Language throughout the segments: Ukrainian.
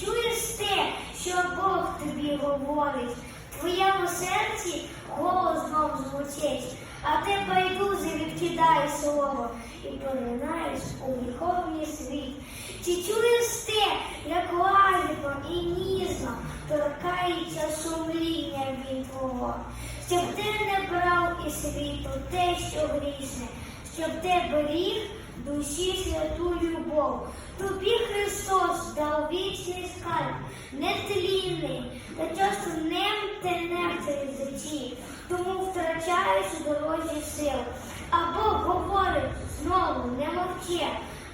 Чуєш те, що Бог тобі говорить? В твоєму серці голос знов звучить, а ти байдуже відкидай слово і поринаєш у віховний світ. Чи чуєш те, як лагідно і ніжно торкається сумління він твого, щоб ти не брав із світу те, що грішне, щоб ти беріг душі святу любов. Тобі Христос дав вічний скарб, нетлінний, та часто ним ти нехтуєш житті, тому втрачаєш у дорозі сил. А Бог говорить знову, не мовчи,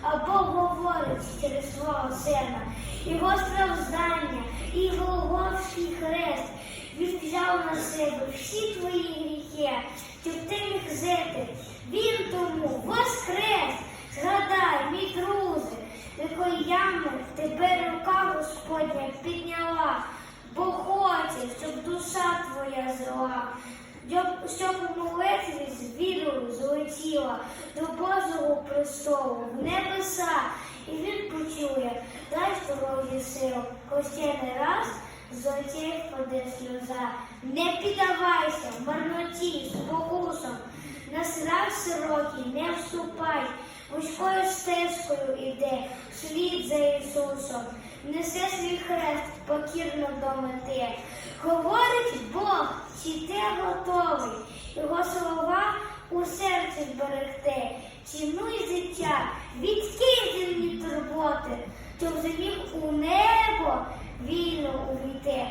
а Бог говорить через свого сина. Його страждання і Голгофський хрест він взяв на себе всі твої гріхи, щоб ти міг жити. Він тому Підняла, бо хоче, щоб душа твоя зла, щоб- у молитві з вірою злетіла до Божого престолу в небеса, і він почує, дай дорозі сил, хоч ще не раз з очей сльоза. Не піддавайся марноті, спокусом, на шлях широкий не вступай, вузькою стежкою іде, слід за Ісусом, несе свій хрест покірно до. Говорить Бог, чи ти готовий його слова у серці зберегти, цінуй життя, відкинь земні турботи, щоб зміг у небо вільно увійти.